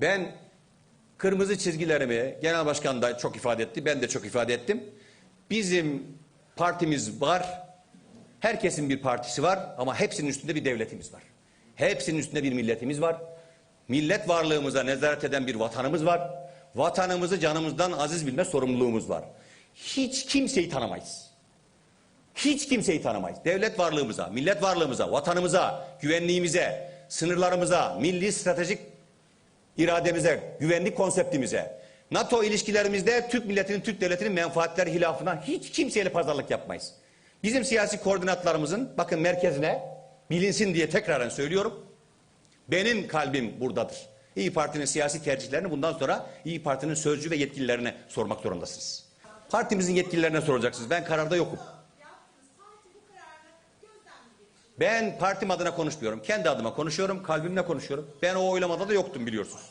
Ben kırmızı çizgilerimi genel başkan da çok ifade etti. Ben de çok ifade ettim. Bizim partimiz var. Herkesin bir partisi var ama hepsinin üstünde bir devletimiz var. Hepsinin üstünde bir milletimiz var. Millet varlığımıza nezaret eden bir vatanımız var. Vatanımızı canımızdan aziz bilme sorumluluğumuz var. Hiç kimseyi tanımayız. Hiç kimseyi tanımayız. Devlet varlığımıza, millet varlığımıza, vatanımıza, güvenliğimize, sınırlarımıza, milli stratejik irademize, güvenlik konseptimize, NATO ilişkilerimizde Türk milletinin, Türk devletinin menfaatleri hilafına hiç kimseyle pazarlık yapmayız. Bizim siyasi koordinatlarımızın bakın merkezine bilinsin diye tekraren söylüyorum. Benim kalbim buradadır. İyi Parti'nin siyasi tercihlerini bundan sonra İyi Parti'nin sözcü ve yetkililerine sormak zorundasınız. Partimizin yetkililerine soracaksınız. Ben kararda yokum. yaptınız? Parti bu kararı gözden mi geçirdi? Ben partim adına konuşmuyorum. Kendi adıma konuşuyorum. Kalbimle konuşuyorum. Ben o oylamada da yoktum biliyorsunuz.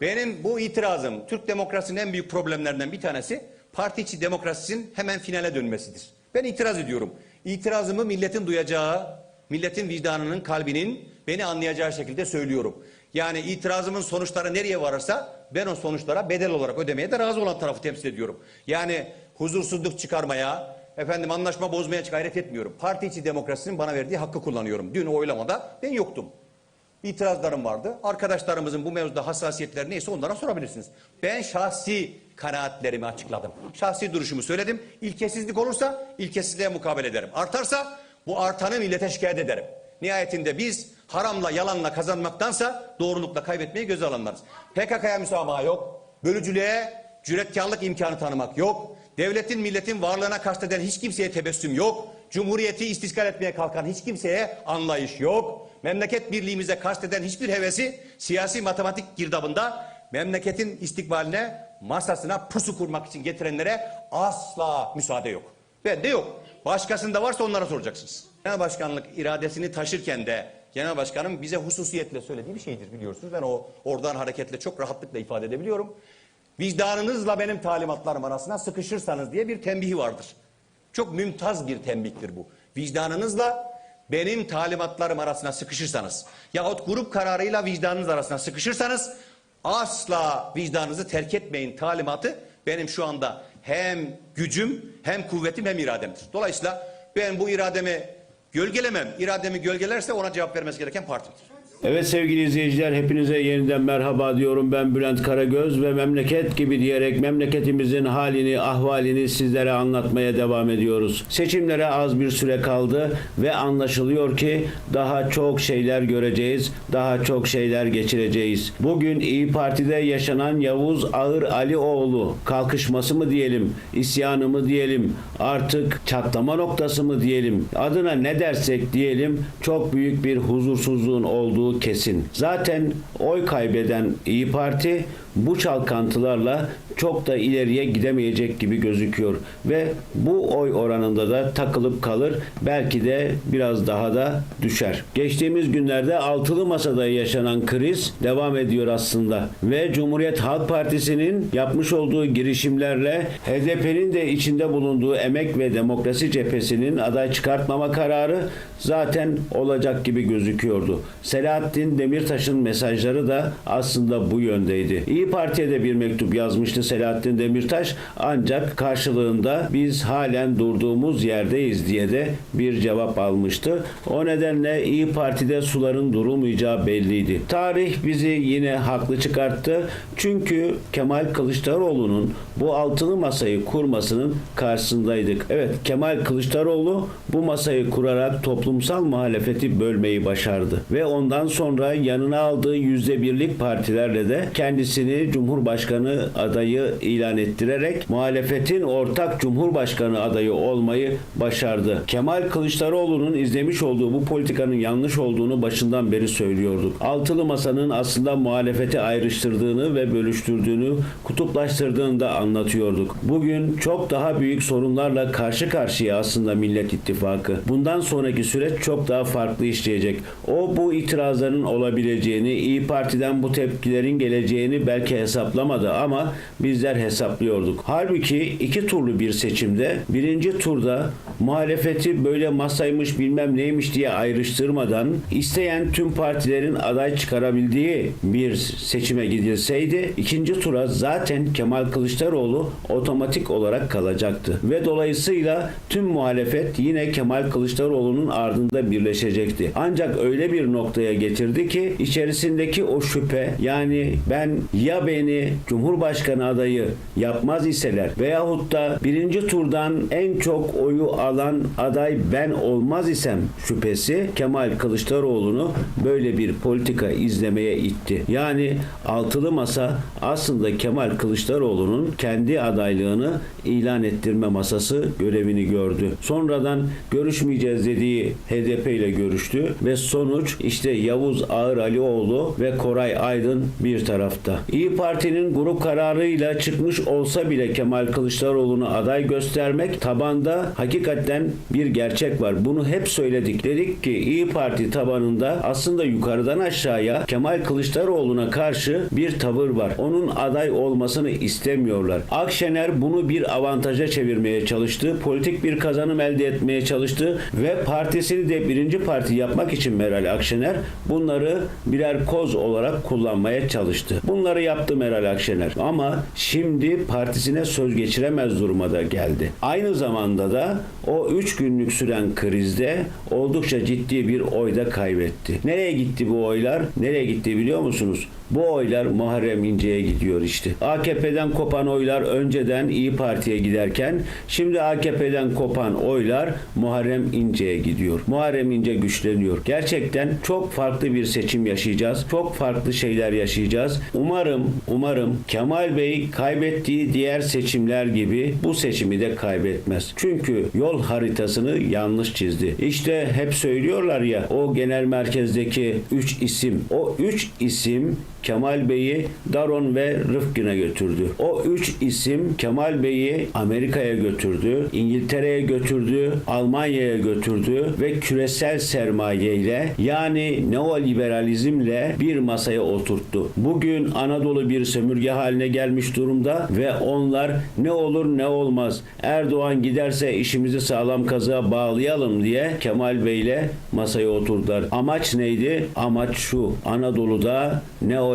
Benim bu itirazım Türk demokrasinin en büyük problemlerinden bir tanesi parti içi demokrasinin hemen finale dönmesidir. Ben itiraz ediyorum. İtirazımı milletin duyacağı, milletin vicdanının, kalbinin beni anlayacağı şekilde söylüyorum. Yani itirazımın sonuçları nereye varırsa ben o sonuçlara bedel olarak ödemeye de razı olan tarafı temsil ediyorum. Yani huzursuzluk çıkarmaya, efendim anlaşma bozmaya gayret etmiyorum. Parti içi demokrasinin bana verdiği hakkı kullanıyorum. Dün oylamada ben yoktum. İtirazlarım vardı. Arkadaşlarımızın bu mevzuda hassasiyetleri neyse onlara sorabilirsiniz. Ben şahsi kanaatlerimi açıkladım. Şahsi duruşumu söyledim. İlkesizlik olursa ilkesizliğe mukabele ederim. Artarsa bu artanı millete şikayet ederim. Nihayetinde biz haramla yalanla kazanmaktansa doğrulukla kaybetmeyi göze alanlarız. PKK'ya müsamaha yok. Bölücülüğe cüretkarlık imkanı tanımak yok. Devletin milletin varlığına kasteden hiç kimseye tebessüm yok. Cumhuriyeti istiskal etmeye kalkan hiç kimseye anlayış yok. Memleket birliğimize kasteden hiçbir hevesi siyasi matematik girdabında memleketin istikbaline masasına pusu kurmak için getirenlere asla müsaade yok. Bende yok. Başkasında varsa onlara soracaksınız. Genel başkanlık iradesini taşırken de genel başkanım bize hususiyetle söylediği bir şeydir biliyorsunuz. Ben o oradan hareketle çok rahatlıkla ifade edebiliyorum. Vicdanınızla benim talimatlarım arasına sıkışırsanız diye bir tembihi vardır. Çok mümtaz bir tembihtir bu. Vicdanınızla benim talimatlarım arasına sıkışırsanız yahut grup kararıyla vicdanınız arasına sıkışırsanız asla vicdanınızı terk etmeyin talimatı benim şu anda hem gücüm hem kuvvetim hem irademdir. Dolayısıyla ben bu irademi gölgelemem. İrademi gölgelerse ona cevap vermesi gereken partimdir. Evet sevgili izleyiciler hepinize yeniden merhaba diyorum ben Bülent Karagöz ve memleket gibi diyerek memleketimizin halini ahvalini sizlere anlatmaya devam ediyoruz. Seçimlere az bir süre kaldı ve anlaşılıyor ki daha çok şeyler göreceğiz, daha çok şeyler geçireceğiz. Bugün İyi Parti'de yaşanan Yavuz Ağır Alioğlu kalkışması mı diyelim, isyanı mı diyelim, artık çatlama noktası mı diyelim, adına ne dersek diyelim çok büyük bir huzursuzluğun olduğu kesin. Zaten oy kaybeden İyi Parti bu çalkantılarla çok da ileriye gidemeyecek gibi gözüküyor ve bu oy oranında da takılıp kalır belki de biraz daha da düşer. Geçtiğimiz günlerde altılı masada yaşanan kriz devam ediyor aslında ve Cumhuriyet Halk Partisi'nin yapmış olduğu girişimlerle HDP'nin de içinde bulunduğu Emek ve Demokrasi Cephesi'nin aday çıkartmama kararı zaten olacak gibi gözüküyordu. Selahattin Demirtaş'ın mesajları da aslında bu yöndeydi. İyi Parti'ye de bir mektup yazmıştı Selahattin Demirtaş ancak karşılığında biz halen durduğumuz yerdeyiz diye de bir cevap almıştı. O nedenle İyi Parti'de suların durulmayacağı belliydi. Tarih bizi yine haklı çıkarttı. Çünkü Kemal Kılıçdaroğlu'nun bu altılı masayı kurmasının karşısındaydık. Evet Kemal Kılıçdaroğlu bu masayı kurarak toplumsal muhalefeti bölmeyi başardı. Ve ondan sonra yanına aldığı yüzde birlik partilerle de kendisini Cumhurbaşkanı adayı ilan ettirerek muhalefetin ortak Cumhurbaşkanı adayı olmayı başardı. Kemal Kılıçdaroğlu'nun izlemiş olduğu bu politikanın yanlış olduğunu başından beri söylüyorduk. Altılı masanın aslında muhalefeti ayrıştırdığını ve bölüştürdüğünü, kutuplaştırdığını da anlatıyorduk. Bugün çok daha büyük sorunlarla karşı karşıya aslında Millet İttifakı. Bundan sonraki süreç çok daha farklı işleyecek. O bu itirazların olabileceğini, İyi Parti'den bu tepkilerin geleceğini belki hesaplamadı ama bizler hesaplıyorduk. Halbuki iki turlu bir seçimde birinci turda muhalefeti böyle masaymış bilmem neymiş diye ayrıştırmadan isteyen tüm partilerin aday çıkarabildiği bir seçime gidilseydi ikinci tura zaten Kemal Kılıçdaroğlu otomatik olarak kalacaktı. Ve dolayısıyla tüm muhalefet yine Kemal Kılıçdaroğlu'nun ardında birleşecekti. Ancak öyle bir noktaya getirdi ki içerisindeki o şüphe yani ben ya beni Cumhurbaşkanı adayı yapmaz iseler veyahut da birinci turdan en çok oyu alan aday ben olmaz isem şüphesi Kemal Kılıçdaroğlu'nu böyle bir politika izlemeye itti. Yani altılı masa aslında Kemal Kılıçdaroğlu'nun kendi adaylığını ilan ettirme masası görevini gördü. Sonradan görüşmeyeceğiz dediği HDP ile görüştü ve sonuç işte Yavuz Ağır Alioğlu ve Koray Aydın bir tarafta. İyi Parti'nin grup kararıyla çıkmış olsa bile Kemal Kılıçdaroğlu'nu aday göstermek tabanda hakikaten bir gerçek var. Bunu hep söyledik. Dedik ki İyi Parti tabanında aslında yukarıdan aşağıya Kemal Kılıçdaroğlu'na karşı bir tavır var. Onun aday olmasını istemiyorlar. Akşener bunu bir avantaja çevirmeye çalıştı. Politik bir kazanım elde etmeye çalıştı ve partisini de birinci parti yapmak için Meral Akşener bunları birer koz olarak kullanmaya çalıştı. Bunları yaptı Meral Akşener ama şimdi partisine söz geçiremez duruma da geldi. Aynı zamanda da o 3 günlük süren krizde oldukça ciddi bir oyda kaybetti. Nereye gitti bu oylar? Nereye gitti biliyor musunuz? Bu oylar Muharrem İnce'ye gidiyor işte. AKP'den kopan oylar önceden İyi Parti'ye giderken şimdi AKP'den kopan oylar Muharrem İnce'ye gidiyor. Muharrem İnce güçleniyor. Gerçekten çok farklı bir seçim yaşayacağız. Çok farklı şeyler yaşayacağız. Umarım, umarım Kemal Bey kaybettiği diğer seçimler gibi bu seçimi de kaybetmez. Çünkü yol haritasını yanlış çizdi. İşte hep söylüyorlar ya o genel merkezdeki 3 isim. O 3 isim Kemal Bey'i Daron ve Rıfkın'a götürdü. O üç isim Kemal Bey'i Amerika'ya götürdü, İngiltere'ye götürdü, Almanya'ya götürdü ve küresel sermayeyle yani neoliberalizmle bir masaya oturttu. Bugün Anadolu bir sömürge haline gelmiş durumda ve onlar ne olur ne olmaz Erdoğan giderse işimizi sağlam kazığa bağlayalım diye Kemal Bey'le masaya oturdular. Amaç neydi? Amaç şu. Anadolu'da neoliberalizm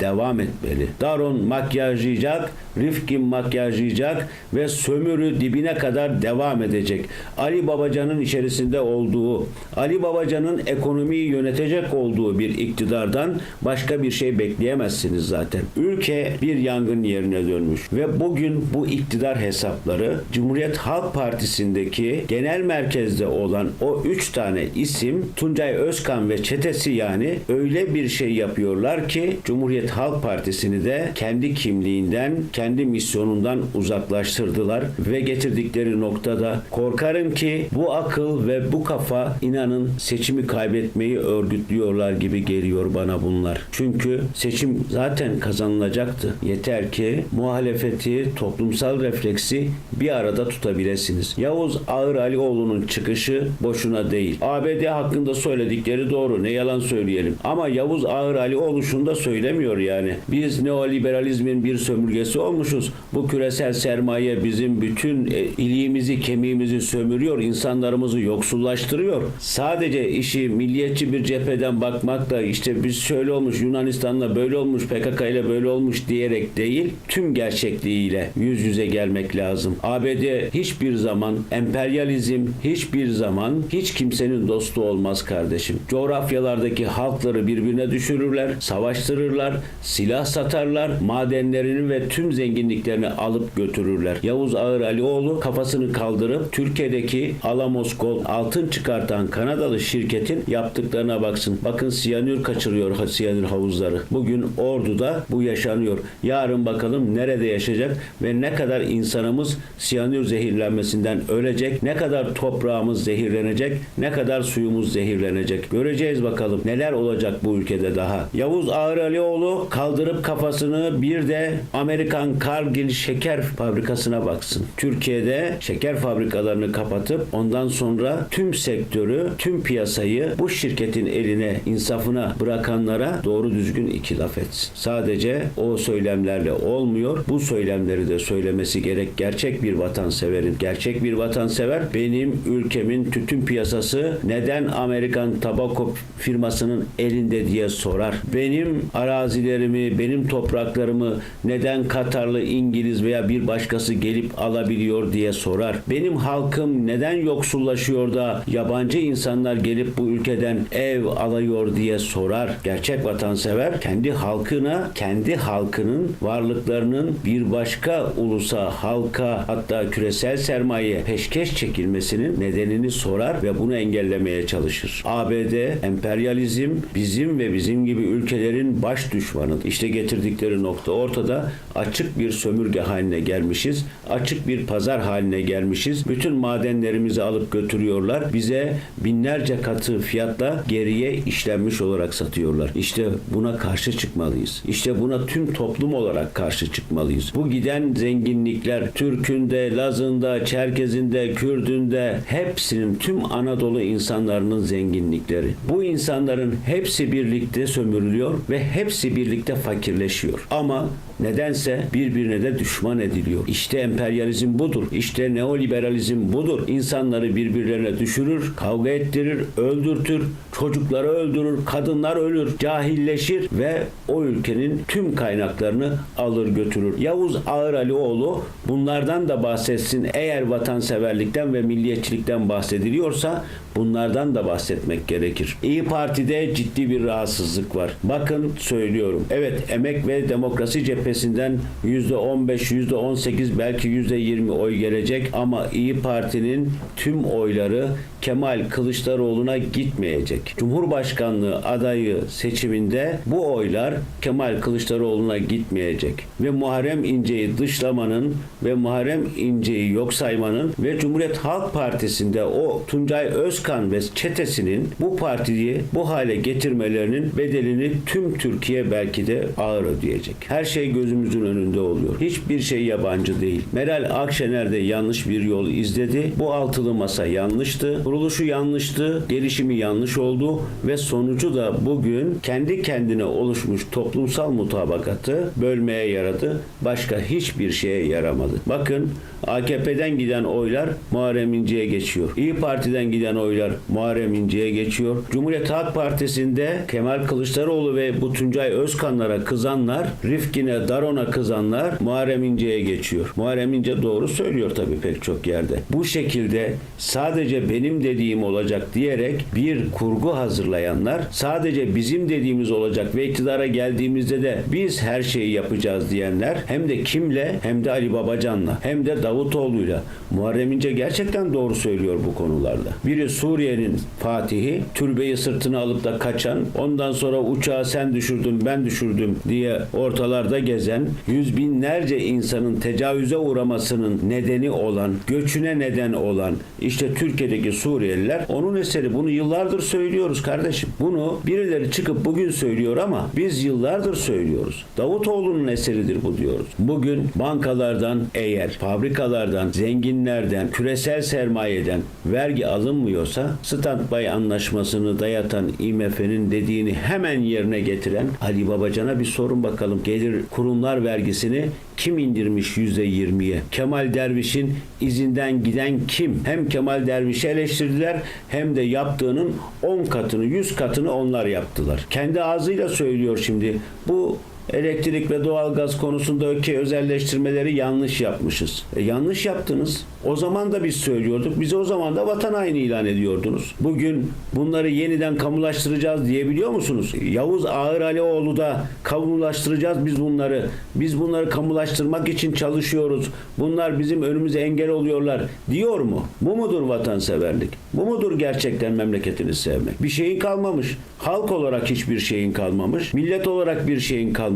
devam etmeli. Daron makyajlayacak, Rifkin makyajlayacak ve sömürü dibine kadar devam edecek. Ali Babacan'ın içerisinde olduğu, Ali Babacan'ın ekonomiyi yönetecek olduğu bir iktidardan başka bir şey bekleyemezsiniz zaten. Ülke bir yangın yerine dönmüş ve bugün bu iktidar hesapları Cumhuriyet Halk Partisi'ndeki genel merkezde olan o üç tane isim Tuncay Özkan ve çetesi yani öyle bir şey yapıyorlar ki Cumhuriyet Halk Partisi'ni de kendi kimliğinden, kendi misyonundan uzaklaştırdılar ve getirdikleri noktada korkarım ki bu akıl ve bu kafa inanın seçimi kaybetmeyi örgütlüyorlar gibi geliyor bana bunlar. Çünkü seçim zaten kazanılacaktı. Yeter ki muhalefeti, toplumsal refleksi bir arada tutabilirsiniz. Yavuz Ağır Alioğlu'nun çıkışı boşuna değil. ABD hakkında söyledikleri doğru. Ne yalan söyleyelim. Ama Yavuz Ağır Alioğlu şunu da söylemiyor yani. Biz neoliberalizmin bir sömürgesi olmuşuz. Bu küresel sermaye bizim bütün e, iliğimizi, kemiğimizi sömürüyor. insanlarımızı yoksullaştırıyor. Sadece işi milliyetçi bir cepheden bakmakla işte biz şöyle olmuş Yunanistan'la böyle olmuş PKK ile böyle olmuş diyerek değil tüm gerçekliğiyle yüz yüze gelmek lazım. ABD hiçbir zaman emperyalizm hiçbir zaman hiç kimsenin dostu olmaz kardeşim. Coğrafyalardaki halkları birbirine düşürürler, savaştırırlar, silah satarlar, madenlerini ve tüm zenginliklerini alıp götürürler. Yavuz Ağır Alioğlu kafasını kaldırıp Türkiye'deki Alamos Gold altın çıkartan Kanadalı şirketin yaptıklarına baksın. Bakın siyanür kaçırıyor siyanür havuzları. Bugün Ordu'da bu yaşanıyor. Yarın bakalım nerede yaşayacak ve ne kadar insanımız siyanür zehirlenmesinden ölecek, ne kadar toprağımız zehirlenecek, ne kadar suyumuz zehirlenecek. Göreceğiz bakalım neler olacak bu ülkede daha. Yavuz Ağır Alioğlu kaldırıp kafasını bir de Amerikan Cargill şeker fabrikasına baksın. Türkiye'de şeker fabrikalarını kapatıp ondan sonra tüm sektörü, tüm piyasayı bu şirketin eline, insafına bırakanlara doğru düzgün iki laf etsin. Sadece o söylemlerle olmuyor. Bu söylemleri de söylemesi gerek gerçek bir vatanseverin, gerçek bir vatansever benim ülkemin tütün piyasası neden Amerikan tabako firmasının elinde diye sorar. Benim arazilerimi, benim topraklarımı neden Katarlı, İngiliz veya bir başkası gelip alabiliyor diye sorar. Benim halkım neden yoksullaşıyor da yabancı insanlar gelip bu ülkeden ev alıyor diye sorar. Gerçek vatansever kendi halkına, kendi halkının varlıklarının bir başka ulusa, halka hatta küresel sermaye peşkeş çekilmesinin nedenini sorar ve bunu engellemeye çalışır. ABD emperyalizm bizim ve bizim gibi ülkelerin baş düşmanıdır. İşte getirdikleri nokta ortada. Açık bir sömürge haline gelmişiz. Açık bir pazar haline gelmişiz. Bütün madenlerimizi alıp götürüyorlar. Bize binlerce katı fiyatla geriye işlenmiş olarak satıyorlar. İşte buna karşı çıkmalıyız. İşte buna tüm toplum olarak karşı çıkmalıyız. Bu giden zenginlikler Türk'ünde, Laz'ında, Çerkez'inde, Kürd'ünde hepsinin tüm Anadolu insanlarının zenginlikleri. Bu insanların hepsi birlikte sömürülüyor ve hepsi birlikte fakirleşiyor. Ama nedense birbirine de düşman ediliyor. İşte emperyalizm budur. İşte neoliberalizm budur. İnsanları birbirlerine düşürür, kavga ettirir, öldürtür, çocukları öldürür, kadınlar ölür, cahilleşir ve o ülkenin tüm kaynaklarını alır götürür. Yavuz Ağır Alioğlu bunlardan da bahsetsin. Eğer vatanseverlikten ve milliyetçilikten bahsediliyorsa bunlardan da bahsetmek gerekir. İyi Parti'de ciddi bir rahatsızlık var. Bakın söylüyorum. Evet emek ve demokrasi cephesinden %15, %18 belki %20 oy gelecek ama İyi Parti'nin tüm oyları Kemal Kılıçdaroğlu'na gitmeyecek. Cumhurbaşkanlığı adayı seçiminde bu oylar Kemal Kılıçdaroğlu'na gitmeyecek. Ve Muharrem İnce'yi dışlamanın ve Muharrem İnce'yi yok saymanın ve Cumhuriyet Halk Partisi'nde o Tuncay Özkan ve çetesinin bu partiyi bu hale getirmelerinin bedelini tüm Türkiye belki de ağır ödeyecek. Her şey gözümüzün önünde oluyor. Hiçbir şey yabancı değil. Meral Akşener de yanlış bir yol izledi. Bu altılı masa yanlıştı. Kuruluşu yanlıştı. Gelişimi yanlış oldu ve sonucu da bugün kendi kendine oluşmuş toplumsal mutabakatı bölmeye yaradı. Başka hiçbir şeye yaramadı. Bakın AKP'den giden oylar Muharrem İnce'ye geçiyor. İyi Parti'den giden oylar Muharrem İnce'ye geçiyor. Cumhuriyet Halk Partisi'nde Kemal Kılıçdaroğlu ve bu Tuncay Özkanlara kızanlar, Rifkin'e, Daron'a kızanlar Muharrem İnce'ye geçiyor. Muharrem İnce doğru söylüyor tabii pek çok yerde. Bu şekilde sadece benim dediğim olacak diyerek bir kurgu hazırlayanlar, sadece bizim dediğimiz olacak ve iktidara geldiğimizde de biz her şeyi yapacağız diyenler hem de kimle hem de Ali Babacan'la hem de Davutoğlu'yla Muharrem İnce gerçekten doğru söylüyor bu konularda. Biri Suriye'nin Fatihi, türbeyi sırtına alıp da kaçan, ondan sonra uçağı sen düşürdün ben düşürdüm diye ortalarda gezen, yüz binlerce insanın tecavüze uğramasının nedeni olan, göçüne neden olan işte Türkiye'deki Suriyeliler onun eseri. Bunu yıllardır söylüyoruz kardeşim. Bunu birileri çıkıp bugün söylüyor ama biz yıllardır söylüyoruz. Davutoğlu'nun eseridir bu diyoruz. Bugün bankalardan eğer fabrikalardan, zenginlerden, küresel sermayeden vergi alınmıyorsa standby anlaşmasını dayatan IMF'nin dediğini hemen yerine getiren Ali Babacan'a bir sorun bakalım. Gelir kurumlar vergisini kim indirmiş %20'ye? Kemal Derviş'in izinden giden kim? Hem Kemal Derviş'i eleştirdiler hem de yaptığının 10 katını, 100 katını onlar yaptılar. Kendi ağzıyla söylüyor şimdi. Bu elektrik ve doğalgaz konusundaki özelleştirmeleri yanlış yapmışız. E, yanlış yaptınız. O zaman da biz söylüyorduk. Bize o zaman da vatan haini ilan ediyordunuz. Bugün bunları yeniden kamulaştıracağız diyebiliyor musunuz? Yavuz Ağır Alioğlu da kamulaştıracağız biz bunları. Biz bunları kamulaştırmak için çalışıyoruz. Bunlar bizim önümüze engel oluyorlar diyor mu? Bu mudur vatanseverlik? Bu mudur gerçekten memleketini sevmek? Bir şeyin kalmamış. Halk olarak hiçbir şeyin kalmamış. Millet olarak bir şeyin kalmamış.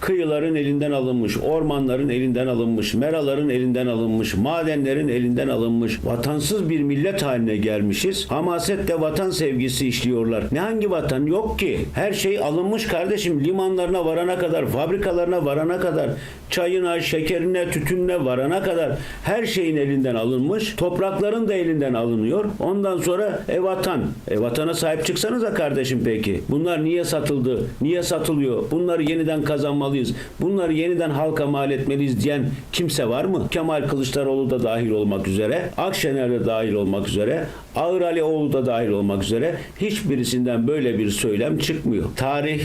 Kıyıların elinden alınmış, ormanların elinden alınmış, meraların elinden alınmış, madenlerin elinden alınmış. Vatansız bir millet haline gelmişiz. Hamasetle vatan sevgisi işliyorlar. Ne hangi vatan? Yok ki. Her şey alınmış kardeşim. Limanlarına varana kadar, fabrikalarına varana kadar, çayına, şekerine, tütününe varana kadar her şeyin elinden alınmış. Toprakların da elinden alınıyor. Ondan sonra e vatan. E vatana sahip çıksanıza kardeşim peki. Bunlar niye satıldı? Niye satılıyor? Bunları yeniden yeniden kazanmalıyız. Bunları yeniden halka mal etmeliyiz diyen kimse var mı? Kemal Kılıçdaroğlu da dahil olmak üzere, Akşener de dahil olmak üzere, Ağır Alioğlu da dahil olmak üzere hiçbirisinden böyle bir söylem çıkmıyor. Tarih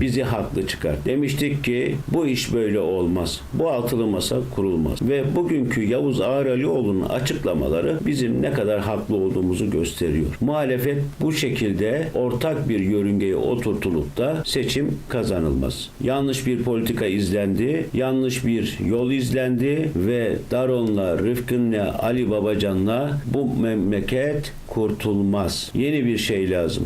bizi haklı çıkar. Demiştik ki bu iş böyle olmaz. Bu altılı masa kurulmaz. Ve bugünkü Yavuz Ağralioğlu'nun açıklamaları bizim ne kadar haklı olduğumuzu gösteriyor. Muhalefet bu şekilde ortak bir yörüngeye oturtulup da seçim kazanılmaz. Yanlış bir politika izlendi, yanlış bir yol izlendi ve Daron'la, Rıfkın'la, Ali Babacan'la bu memleket kurtulmaz. Yeni bir şey lazım.